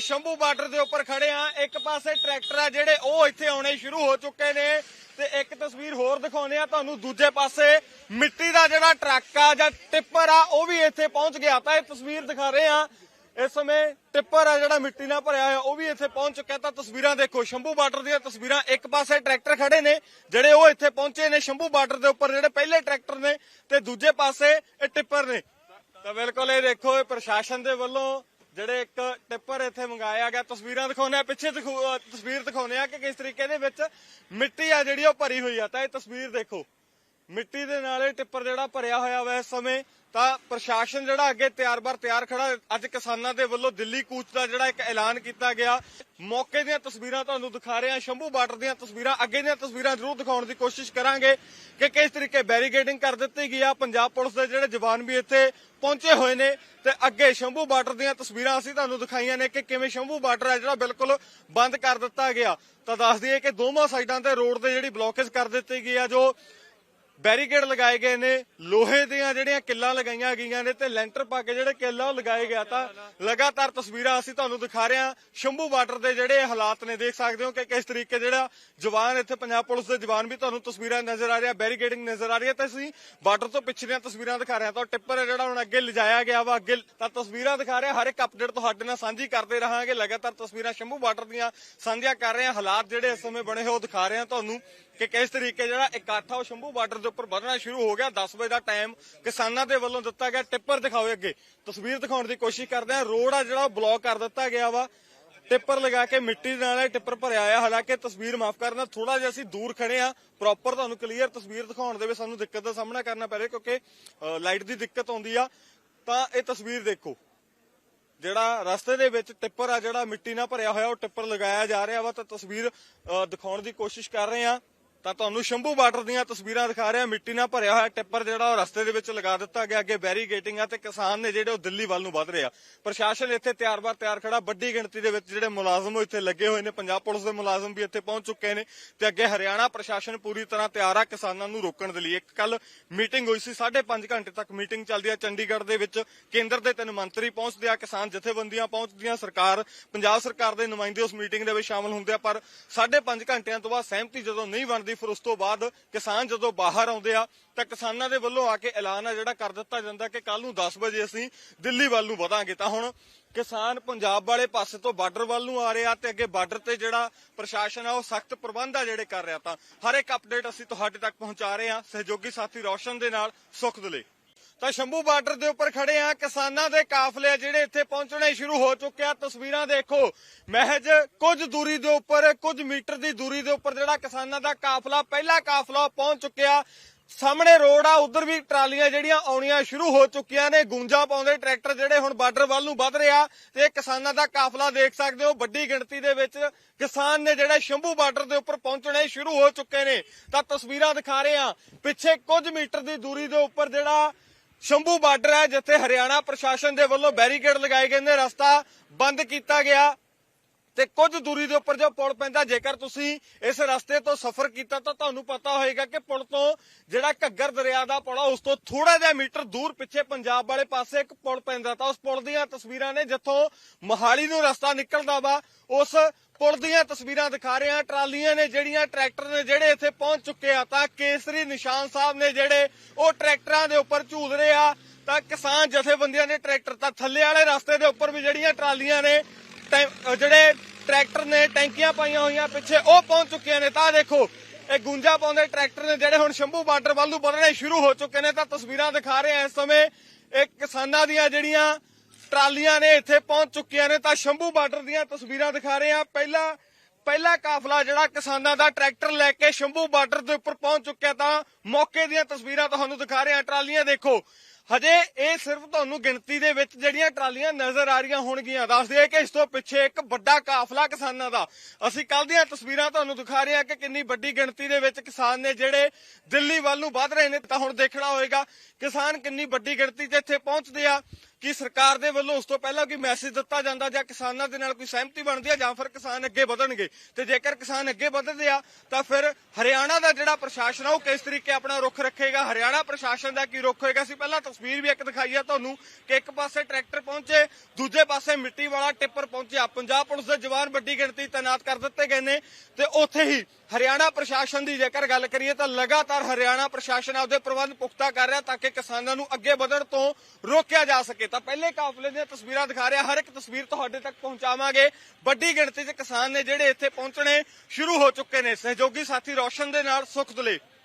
ਅਸੀਂ ਸ਼ੰਭੂ ਬਾਰਡਰ ਦੇ ਉੱਪਰ ਖੜੇ ਆ ਇੱਕ ਪਾਸੇ ਟਰੈਕਟਰ ਆ ਜਿਹੜੇ ਉਹ ਇੱਥੇ ਆਉਣੇ ਸ਼ੁਰੂ ਹੋ ਚੁੱਕੇ ਨੇ ਤੇ ਇੱਕ ਤਸਵੀਰ ਹੋਰ ਦਿਖਾਉਂਦੇ ਆ ਤੁਹਾਨੂੰ। ਦੂਜੇ ਪਾਸੇ ਮਿੱਟੀ ਦਾ ਜਿਹੜਾ ਟਰੱਕ ਆ ਜਾਂ ਟਿੱਪਰ ਆ, ਉਹ ਵੀ ਇੱਥੇ ਪਹੁੰਚ ਗਿਆ। ਤਾਂ ਇਹ ਤਸਵੀਰ ਦਿਖਾ ਰਹੇ ਆ ਇਸ ਸਮੇਂ ਟਿੱਪਰ ਆ ਜਿਹੜਾ ਮਿੱਟੀ ਨਾਲ ਭਰਿਆ ਹੋਇਆ, ਉਹ ਵੀ ਇੱਥੇ ਪਹੁੰਚ ਚੁੱਕਿਆ। ਤਾਂ ਤਸਵੀਰਾਂ ਦੇਖੋ, ਸ਼ੰਭੂ ਬਾਰਡਰ ਦੀਆਂ ਤਸਵੀਰਾਂ। ਇੱਕ ਪਾਸੇ ਟਰੈਕਟਰ ਖੜੇ ਨੇ, ਜਿਹੜੇ ਉਹ ਇੱਥੇ ਪਹੁੰਚੇ ਨੇ ਸ਼ੰਭੂ ਬਾਰਡਰ ਦੇ ਉੱਪਰ, ਜਿਹੜੇ ਪਹਿਲੇ ਟਰੈਕਟਰ ਨੇ ਤੇ ਦੂਜੇ ਪਾਸੇ ਇਹ ਟਿੱਪਰ ਨੇ। ਤਾਂ ਬਿਲਕੁਲ ਇਹ ਦੇਖੋ, ਇਹ ਪ੍ਰਸ਼ਾਸਨ ਦੇ ਵੱਲੋਂ ਜਿਹੜੇ ਇੱਕ ਟਿੱਪਰ ਇੱਥੇ ਮੰਗਾਇਆ ਗਿਆ, ਤਸਵੀਰਾਂ ਦਿਖਾਉਂਦੇ ਆ ਪਿੱਛੇ ਤਸਵੀਰ ਦਿਖਾਉਂਦੇ ਆ ਕਿ ਕਿਸ ਤਰੀਕੇ ਦੇ ਵਿੱਚ ਮਿੱਟੀ ਆ ਜਿਹੜੀ ਉਹ ਭਰੀ ਹੋਈ ਆ। ਤਾਂ ਇਹ ਤਸਵੀਰ ਦੇਖੋ। ਮਿੱਟੀ ਦੇ ਨਾਲ ਇਹ ਟਿੱਪਰ ਜਿਹੜਾ ਭਰਿਆ ਹੋਇਆ ਵਾ ਇਸ ਸਮੇਂ ਤਾਂ ਪ੍ਰਸ਼ਾਸਨ ਜਿਹੜਾ ਅੱਗੇ ਤਿਆਰ-ਬਰ ਤਿਆਰ ਖੜਾ ਅੱਜ ਕਿਸਾਨਾਂ ਦੇ ਵੱਲੋਂ ਦਿੱਲੀ ਕੂਚ ਦਾ ਜਿਹੜਾ ਇੱਕ ਐਲਾਨ ਕੀਤਾ ਗਿਆ। ਮੌਕੇ ਦੀਆਂ ਤਸਵੀਰਾਂ ਤੁਹਾਨੂੰ ਦਿਖਾ ਰਹੇ ਹਾਂ। ਸ਼ੰਭੂ ਬਾਰਡਰ ਦੀਆਂ ਤਸਵੀਰਾਂ, ਅੱਗੇ ਦੀਆਂ ਤਸਵੀਰਾਂ ਜ਼ਰੂਰ ਦਿਖਾਉਣ ਦੀ ਕੋਸ਼ਿਸ਼ ਕਰਾਂਗੇ ਕਿ ਕਿਸ ਤਰੀਕੇ ਬੈਰੀਕੇਡਿੰਗ ਕਰ ਦਿੱਤੀ ਗਈ ਆ। ਪੰਜਾਬ ਪੁਲਿਸ ਦੇ ਜਿਹੜੇ ਜਵਾਨ ਵੀ ਇੱਥੇ ਪਹੁੰਚੇ ਹੋਏ ਨੇ ਤੇ ਅੱਗੇ ਸ਼ੰਭੂ ਬਾਰਡਰ ਦੀਆਂ ਤਸਵੀਰਾਂ ਅਸੀਂ ਤੁਹਾਨੂੰ ਦਿਖਾਈਆਂ ਨੇ ਕਿ ਕਿਵੇਂ ਸ਼ੰਭੂ ਬਾਰਡਰ ਹੈ ਜਿਹੜਾ ਬਿਲਕੁਲ ਬੰਦ ਕਰ ਦਿੱਤਾ ਗਿਆ। ਤਾਂ ਦੱਸ ਦਈਏ ਕਿ ਦੋਵਾਂ ਸਾਈਡਾਂ ਤੇ ਰੋਡ ਤੇ ਜਿਹੜੀ ਬਲੌਕੇਜ ਕਰ ਦਿੱਤੀ ਗਈ ਆ, ਜੋ ਬੈਰੀਕੇਡ ਲਗਾਏ ਗਏ ਨੇ, ਲੋਹੇ ਦੀਆਂ ਜਿਹੜੀਆਂ ਕਿੱਲਾਂ ਲਗਾਈਆਂ ਗਈਆਂ ਨੇ ਤੇ ਲੈਂਟਰ ਪਾ ਕੇ ਜਿਹੜੇ ਕਿੱਲਾਂ ਉਹ ਲਗਾਏ ਗਿਆ ਤਾਂ ਲਗਾਤਾਰ ਤਸਵੀਰਾਂ ਅਸੀਂ ਤੁਹਾਨੂੰ ਦਿਖਾ ਰਹੇ ਹਾਂ। ਸ਼ੰਭੂ ਬਾਰਡਰ ਦੇ ਜਿਹੜੇ ਹਾਲਾਤ ਨੇ, ਦੇਖ ਸਕਦੇ ਹੋ ਕਿ ਕਿਸ ਤਰੀਕੇ ਜਿਹੜਾ ਜਵਾਨ ਇੱਥੇ ਪੰਜਾਬ ਪੁਲਿਸ ਦੇ ਜਵਾਨ ਵੀ ਤੁਹਾਨੂੰ ਤਸਵੀਰਾਂ ਨਜ਼ਰ ਆ ਰਿਹਾ ਬੈਰੀਕੇਡਿੰਗ ਨਜ਼ਰ ਆ ਰਹੀ ਹੈ ਤੇ ਅਸੀਂ ਬਾਰਡਰ ਤੋਂ ਪਿਛਲੀਆਂ ਤਸਵੀਰਾਂ ਦਿਖਾ ਰਹੇ ਹਾਂ। ਤਾਂ ਟਿੱਪਰ ਜਿਹੜਾ ਹੁਣ ਅੱਗੇ ਲਿਜਾਇਆ ਗਿਆ ਵਾ, ਅੱਗੇ ਤਾਂ ਤਸਵੀਰਾਂ ਦਿਖਾ ਰਹੇ ਹਾਂ। ਹਰ ਇੱਕ ਅਪਡੇਟ ਤੁਹਾਡੇ ਨਾਲ ਸਾਂਝੀ ਕਰਦੇ ਰਹਾਂਗੇ। ਲਗਾਤਾਰ ਤਸਵੀਰਾਂ ਸ਼ੰਭੂ ਬਾਰਡਰ ਦੀਆਂ ਸਾਂਝੀਆਂ ਕਰ ਰਹੇ ਹਾਂ। ਹਾਲਾਤ ਜਿਹੜੇ ਇਸ ਸਮੇਂ ਬਣੇ ਹੋ ਉਹ ਦਿਖਾ ਰਹੇ ਹਾਂ ਤੁਹਾਨੂੰ ਕਿ ਕਿਸ ਤਰੀਕੇ ਜਿਹੜਾ ਇਕੱਠ ਆ ਉਹ ਸ਼ੰਭੂ ਬਾਰਡਰ ਦੇ ਉੱਪਰ ਵਧਣਾ ਸ਼ੁਰੂ ਹੋ ਗਿਆ। 10 ਵਜੇ ਦਾ ਟਾਈਮ ਕਿਸਾਨਾਂ ਦੇ ਵੱਲੋਂ ਦਿੱਤਾ ਗਿਆ। ਟਿੱਪਰ ਦਿਖਾਓ ਅੱਗੇ। ਤਸਵੀਰ ਦਿਖਾਉਣ ਦੀ ਕੋਸ਼ਿਸ਼ ਕਰਦੇ ਆ ਰੋਡ ਆ ਜਿਹੜਾ ਬਲੌਕ ਕਰ ਦਿੱਤਾ ਗਿਆ ਵਾ। ਟਿੱਪਰ ਲਗਾ ਕੇ ਮਿੱਟੀ ਦੇ ਨਾਲ ਟਿੱਪਰ ਭਰਿਆ ਆ ਹਾਲਾਂਕਿ ਤਸਵੀਰ ਮਾਫ ਕਰਨਾ ਥੋੜਾ ਜਿਹਾ ਅਸੀਂ ਦੂਰ ਖੜੇ ਆ ਪ੍ਰੋਪਰ ਤੁਹਾਨੂੰ ਕਲੀਅਰ ਤਸਵੀਰ ਦਿਖਾਉਣ ਦੇ ਵਿੱਚ ਸਾਨੂੰ ਦਿੱਕਤ ਦਾ ਸਾਹਮਣਾ ਕਰਨਾ ਪੈ ਰਿਹਾ ਕਿਉਂਕਿ ਲਾਈਟ ਦੀ ਦਿੱਕਤ ਆਉਂਦੀ ਆ। ਤਾਂ ਇਹ ਤਸਵੀਰ ਦੇਖੋ। ਜਿਹੜਾ ਰਸਤੇ ਦੇ ਵਿੱਚ ਟਿੱਪਰ ਆ ਜਿਹੜਾ, ਮਿੱਟੀ ਨਾਲ ਭਰਿਆ ਹੋਇਆ, ਉਹ ਟਿੱਪਰ ਲਗਾਇਆ ਜਾ ਰਿਹਾ ਵਾ। ਤਾਂ ਤਸਵੀਰ ਦਿਖਾਉਣ ਦੀ ਕੋਸ਼ਿਸ਼ ਕਰ ਰਹੇ ਆ ਤਾਂ ਤੁਹਾਨੂੰ ਸ਼ੰਭੂ ਬਾਰਡਰ ਦੀਆਂ ਤਸਵੀਰਾਂ ਦਿਖਾ ਰਿਹਾ। ਮਿੱਟੀ ਨਾਲ ਭਰਿਆ ਹੋਇਆ ਟਿੱਪਰ ਜਿਹੜਾ ਉਹ ਰਸਤੇ ਦੇ ਵਿੱਚ ਲਗਾ ਦਿੱਤਾ ਗਿਆ ਅੱਗੇ ਬੈਰੀਗੇਟਿੰਗ ਆ ਤੇ ਕਿਸਾਨ ਨੇ ਜਿਹੜੇ ਉਹ ਦਿੱਲੀ ਵੱਲ ਨੂੰ ਵਧ ਰਹੇ ਆ। ਪ੍ਰਸ਼ਾਸਨ ਇੱਥੇ ਤਿਆਰ-ਬਾਰ ਤਿਆਰ ਖੜਾ। ਵੱਡੀ ਗਿਣਤੀ ਦੇ ਵਿੱਚ ਜਿਹੜੇ ਮੁਲਾਜ਼ਮ ਉਹ ਇੱਥੇ ਲੱਗੇ ਹੋਏ ਨੇ। ਪੰਜਾਬ ਪੁਲਿਸ ਦੇ ਮੁਲਾਜ਼ਮ ਵੀ ਇੱਥੇ ਪਹੁੰਚ ਚੁੱਕੇ ਨੇ ਤੇ ਅੱਗੇ ਹਰਿਆਣਾ ਪ੍ਰਸ਼ਾਸਨ ਪੂਰੀ ਤਰ੍ਹਾਂ ਤਿਆਰ ਆ ਕਿਸਾਨਾਂ ਨੂੰ ਰੋਕਣ ਦੇ ਲਈ। ਇੱਕ ਕੱਲ ਮੀਟਿੰਗ ਹੋਈ ਸੀ 5.5 ਘੰਟੇ ਤੱਕ ਮੀਟਿੰਗ ਚੱਲਦੀ ਆ। ਚੰਡੀਗੜ੍ਹ ਦੇ ਵਿੱਚ ਕੇਂਦਰ ਦੇ ਤਿੰਨ ਮੰਤਰੀ ਪਹੁੰਚਦੇ ਆ। ਕਿਸਾਨ ਜਥੇਬੰਦੀਆਂ ਪਹੁੰਚਦੀਆਂ, ਸਰਕਾਰ, ਪੰਜਾਬ ਸਰਕਾਰ ਦੇ ਨੁਮਾਇੰਦੇ ਉਸ ਮੀਟਿੰਗ ਦੇ ਵਿੱਚ ਸ਼ਾਮਲ ਹੁੰਦੇ ਆ। ਪਰ 5.5 ਘੰਟਿਆਂ ਤੋਂ ਬਾਅਦ ਸਹਿਮਤੀ ਜਦੋਂ ਨਹੀਂ ਬਣਦੀ ਫਿਰ ਉਸ ਤੋਂ ਬਾਅਦ ਕਿਸਾਨ ਜਦੋਂ ਬਾਹਰ ਆਉਂਦੇ ਆ, ਤਾਂ ਕਿਸਾਨਾਂ ਦੇ ਵੱਲੋਂ ਆ ਕੇ ਐਲਾਨ ਆ ਜਿਹੜਾ ਕਰ ਦਿੱਤਾ ਜਾਂਦਾ ਕਿ ਕੱਲ ਨੂੰ 10 ਵਜੇ ਅਸੀਂ ਦਿੱਲੀ ਵੱਲ ਨੂੰ ਵਧਾਂਗੇ। ਤਾਂ ਹੁਣ ਕਿਸਾਨ ਪੰਜਾਬ ਵਾਲੇ ਪਾਸੇ ਤੋਂ ਬਾਰਡਰ ਵੱਲ ਨੂੰ ਆ ਰਿਹਾ ਤੇ ਅੱਗੇ ਬਾਰਡਰ ਤੇ ਜਿਹੜਾ ਪ੍ਰਸ਼ਾਸਨ ਆ, ਉਹ ਸਖਤ ਪ੍ਰਬੰਧ ਆ ਜਿਹੜੇ ਕਰ ਰਿਹਾ। ਤਾਂ ਹਰ ਇੱਕ ਅਪਡੇਟ ਅਸੀਂ ਤੁਹਾਡੇ ਤੱਕ ਪਹੁੰਚਾ ਰਹੇ ਹਾਂ ਸਹਿਯੋਗੀ ਸਾਥੀ ਰੌਸ਼ਨ ਦੇ ਨਾਲ ਸੁਖ ਦਲੇ ਤਾਂ ਸ਼ੰਭੂ ਬਾਰਡਰ ਦੇ ਉੱਪਰ ਖੜੇ ਆ ਕਿਸਾਨਾਂ ਦੇ ਕਾਫਲੇ ਜਿਹੜੇ ਇੱਥੇ ਪਹੁੰਚਣੇ ਸ਼ੁਰੂ ਹੋ ਚੁੱਕੇ ਆ। ਤਸਵੀਰਾਂ ਦੇਖੋ। ਮਹਿਜ ਕੁਝ ਦੂਰੀ ਦੇ ਉੱਪਰ, ਕੁਝ ਮੀਟਰ ਦੀ ਦੂਰੀ ਦੇ ਉੱਪਰ ਜਿਹੜਾ ਕਿਸਾਨਾਂ ਦਾ ਕਾਫਲਾ, ਪਹਿਲਾ ਕਾਫਲਾ ਪਹੁੰਚ ਚੁੱਕਿਆ। ਸਾਹਮਣੇ ਰੋਡ ਆ, ਉਧਰ ਵੀ ਟਰਾਲੀਆਂ ਜਿਹੜੀਆਂ ਆਉਣੀਆਂ ਸ਼ੁਰੂ ਹੋ ਚੁੱਕੀਆਂ ਨੇ। ਗੂੰਜਾਂ ਪਾਉਂਦੇ ਟਰੈਕਟਰ ਜਿਹੜੇ ਹੁਣ ਬਾਰਡਰ ਵੱਲ ਨੂੰ ਵੱਧ ਰਿਹਾ। ਤੇ ਕਿਸਾਨਾਂ ਦਾ ਕਾਫਲਾ ਦੇਖ ਸਕਦੇ ਹੋ, ਵੱਡੀ ਗਿਣਤੀ ਦੇ ਵਿੱਚ ਕਿਸਾਨ ਨੇ ਜਿਹੜੇ ਸ਼ੰਭੂ ਬਾਰਡਰ ਦੇ ਉੱਪਰ ਪਹੁੰਚਣੇ ਸ਼ੁਰੂ ਹੋ ਚੁੱਕੇ ਨੇ। ਤਾਂ ਤਸਵੀਰਾਂ ਦਿਖਾ ਰਹੇ ਆ, ਪਿੱਛੇ ਕੁਝ ਮੀਟਰ ਦੀ ਦੂਰੀ ਦੇ ਉੱਪਰ ਜਿਹੜਾ ਸ਼ੰਭੂ ਬਾਰਡਰ ਹੈ, ਜਿੱਥੇ ਹਰਿਆਣਾ ਪ੍ਰਸ਼ਾਸਨ ਦੇ ਵੱਲੋਂ ਬੈਰੀਕੇਡ ਲਗਾਏ ਗਏ ਨੇ। ਰਸਤਾ ਬੰਦ ਕੀਤਾ ਗਿਆ। ਤੇ ਕੁਝ ਦੂਰੀ ਦੇ ਉੱਪਰ ਜੋ ਪੁਲ ਪੈਂਦਾ, ਜੇਕਰ ਤੁਸੀਂ ਇਸ ਰਸਤੇ ਤੋਂ ਸਫ਼ਰ ਕੀਤਾ ਤਾਂ ਤੁਹਾਨੂੰ ਪਤਾ ਹੋਏਗਾ ਕਿ ਪੁਲ ਤੋਂ ਜਿਹੜਾ ਘੱਗਰ ਦਰਿਆ ਦਾ ਪੁਲ ਆ, ਉਸ ਤੋਂ ਥੋੜਾ ਜਿਹਾ ਮੀਟਰ ਦੂਰ ਪਿੱਛੇ ਪੰਜਾਬ ਵਾਲੇ ਪਾਸੇ ਇੱਕ ਪੁਲ ਪੈਂਦਾ ਤਾਂ ਉਸ ਪੁਲ ਦੀਆਂ ਤਸਵੀਰਾਂ ਨੇ ਜਿੱਥੋਂ ਮੋਹਾਲੀ ਨੂੰ ਰਸਤਾ ਨਿਕਲਦਾ ਵਾ, ਉਸ ਪੁਲ ਦੀਆਂ ਤਸਵੀਰਾਂ ਦਿਖਾ ਰਹੇ ਹਾਂ। ਟਰਾਲੀਆਂ ਨੇ ਜਿਹੜੀਆਂ ਟਰੈਕਟਰ ਨੇ ਜਿਹੜੇ ਇੱਥੇ ਪਹੁੰਚ ਚੁੱਕੇ ਆ ਤਾਂ ਕੇਸਰੀ ਨਿਸ਼ਾਨ ਸਾਹਿਬ ਨੇ ਜਿਹੜੇ ਉਹ ਟਰੈਕਟਰਾਂ ਦੇ ਉੱਪਰ ਝੂਲ ਰਹੇ ਆ ਤਾਂ ਕਿਸਾਨ ਜਥੇਬੰਦੀਆਂ ਨੇ ਟਰੈਕਟਰ ਤਾਂ ਥੱਲੇ ਵਾਲੇ ਰਸਤੇ ਦੇ ਉੱਪਰ ਵੀ ਜਿਹੜੀਆਂ ਟਰਾਲੀਆਂ ਨੇ ਜਿਹੜੇ ਟਰੈਕਟਰ ਨੇ ਟੈਂਕੀਆਂ ਪਾਈਆਂ ਹੋਈਆਂ ਪਿੱਛੇ, ਉਹ ਪਹੁੰਚ ਚੁੱਕੀਆਂ ਨੇ। ਤਾਂ ਦੇਖੋ, ਇਹ ਗੁੰਜਾ ਪਾਉਂਦੇ ਟਰੈਕਟਰ ਨੇ, ਜਿਹੜੇ ਹੁਣ ਸ਼ੰਭੂ ਬਾਰਡਰ ਵੱਲ ਨੂੰ ਵਧਣੇ ਸ਼ੁਰੂ ਹੋ ਚੁੱਕੇ ਨੇ। ਤਾਂ ਤਸਵੀਰਾਂ ਦਿਖਾ ਰਹੇ ਆ ਇਸ ਸਮੇਂ। ਇਹ ਕਿਸਾਨਾਂ ਦੀਆਂ ਜਿਹੜੀਆਂ ਟਰਾਲੀਆਂ ਨੇ, ਇੱਥੇ ਪਹੁੰਚ ਚੁੱਕੀਆਂ ਨੇ। ਤਾਂ ਸ਼ੰਭੂ ਬਾਰਡਰ ਦੀਆਂ ਤਸਵੀਰਾਂ ਦਿਖਾ ਰਹੇ ਆ ਪਹਿਲਾਂ ਪਹਿਲਾ ਕਾਫਲਾ ਜਿਹੜਾ ਕਿਸਾਨਾਂ ਦਾ ਟਰੈਕਟਰ ਲੈ ਕੇ ਸ਼ੰਭੂ ਬਾਰਡਰ ਦੇ ਉੱਪਰ ਪਹੁੰਚ ਚੁੱਕਿਆ ਤਾਂ ਮੌਕੇ ਦੀਆਂ ਤਸਵੀਰਾਂ ਤੁਹਾਨੂੰ ਦਿਖਾ ਰਹੇ ਆ ਟਰਾਲੀਆਂ ਦੇਖੋ। ਹਜੇ ਇਹ ਸਿਰਫ ਤੁਹਾਨੂੰ ਗਿਣਤੀ ਦੇ ਵਿੱਚ ਜਿਹੜੀਆਂ ਟਰਾਲੀਆਂ ਨਜ਼ਰ ਆ ਰਹੀਆਂ ਹੋਣਗੀਆਂ। ਦੱਸ ਦਈਏ ਕਿ ਇਸ ਤੋਂ ਪਿੱਛੇ ਇੱਕ ਵੱਡਾ ਕਾਫਲਾ ਕਿਸਾਨਾਂ ਦਾ। ਅਸੀਂ ਕੱਲ ਦੀਆਂ ਤਸਵੀਰਾਂ ਤੁਹਾਨੂੰ ਦਿਖਾ ਰਹੇ ਹਾਂ ਕਿ ਕਿੰਨੀ ਵੱਡੀ ਗਿਣਤੀ ਦੇ ਵਿੱਚ ਕਿਸਾਨ ਨੇ ਜਿਹੜੇ ਦਿੱਲੀ ਵੱਲ ਨੂੰ ਵੱਧ ਰਹੇ ਨੇ ਤਾਂ ਹੁਣ ਦੇਖਣਾ ਹੋਏਗਾ। ਕਿਸਾਨ ਕਿੰਨੀ ਵੱਡੀ ਗਿਣਤੀ 'ਚ ਇੱਥੇ ਪਹੁੰਚਦੇ ਆ। ਕਿ ਸਰਕਾਰ ਦੇ ਵੱਲੋਂ ਉਸ ਤੋਂ ਪਹਿਲਾਂ ਕੋਈ ਮੈਸੇਜ ਦਿੱਤਾ ਜਾਂਦਾ ਜਾਂ ਕਿਸਾਨਾਂ ਦੇ ਨਾਲ ਕੋਈ ਸਹਿਮਤੀ ਬਣਦੀ ਹੈ ਜਾਂ ਫਿਰ ਕਿਸਾਨ ਅੱਗੇ ਵਧਣਗੇ? ਤੇ ਜੇਕਰ ਕਿਸਾਨ ਅੱਗੇ ਵਧਦੇ ਆ, ਤਾਂ ਫਿਰ ਹਰਿਆਣਾ ਦਾ ਜਿਹੜਾ ਪ੍ਰਸ਼ਾਸਨ ਆ, ਉਹ ਕਿਸ ਤਰੀਕੇ ਆਪਣਾ ਰੁਖ ਰੱਖੇਗਾ? ਹਰਿਆਣਾ ਪ੍ਰਸ਼ਾਸਨ ਦਾ ਕੀ ਰੁਖ ਹੋਏਗਾ? ਸੀ ਪਹਿਲਾਂ ਤਸਵੀਰ ਵੀ ਇੱਕ ਦਿਖਾਈ ਆ ਤੁਹਾਨੂੰ ਕਿ ਇੱਕ ਪਾਸੇ ਟਰੈਕਟਰ ਪਹੁੰਚੇ, ਦੂਜੇ ਪਾਸੇ ਮਿੱਟੀ ਵਾਲਾ ਟਿੱਪਰ ਪਹੁੰਚਿਆ। ਪੰਜਾਬ ਪੁਲਿਸ ਦੇ ਜਵਾਨ ਵੱਡੀ ਗਿਣਤੀ ਤਾਇਨਾਤ ਕਰ ਦਿੱਤੇ ਗਏ ਨੇ ਤੇ ਉੱਥੇ ਹੀ ਹਰਿਆਣਾ ਪ੍ਰਸ਼ਾਸਨ ਦੀ ਜੇਕਰ ਗੱਲ ਕਰੀਏ ਤਾਂ ਲਗਾਤਾਰ ਹਰਿਆਣਾ ਪ੍ਰਸ਼ਾਸਨ ਆਪਦੇ ਪ੍ਰਬੰਧ ਪੁਖਤਾ ਕਰ ਰਿਹਾ ਤਾਂ ਕਿ ਕਿਸਾਨਾਂ ਨੂੰ ਅੱਗੇ ਵਧਣ ਤੋਂ ਰੋਕਿਆ ਜਾ ਸਕੇ। ਤਾਂ ਪਹਿਲੇ ਕਾਫਲੇ ਦੀਆਂ ਤਸਵੀਰਾਂ ਦਿਖਾ ਰਿਹਾ, ਹਰ ਇੱਕ ਤਸਵੀਰ ਤੁਹਾਡੇ ਤੱਕ ਪਹੁੰਚਾਵਾਂਗੇ। ਵੱਡੀ ਗਿਣਤੀ 'ਚ ਕਿਸਾਨ ਨੇ ਜਿਹੜੇ ਇੱਥੇ ਪਹੁੰਚਣੇ ਸ਼ੁਰੂ ਹੋ ਚੁੱਕੇ ਨੇ। ਸਹਿਯੋਗੀ ਸਾਥੀ ਰੋਸ਼ਨ ਦੇ ਨਾਲ ਸੁਖ ਦੁਲੇ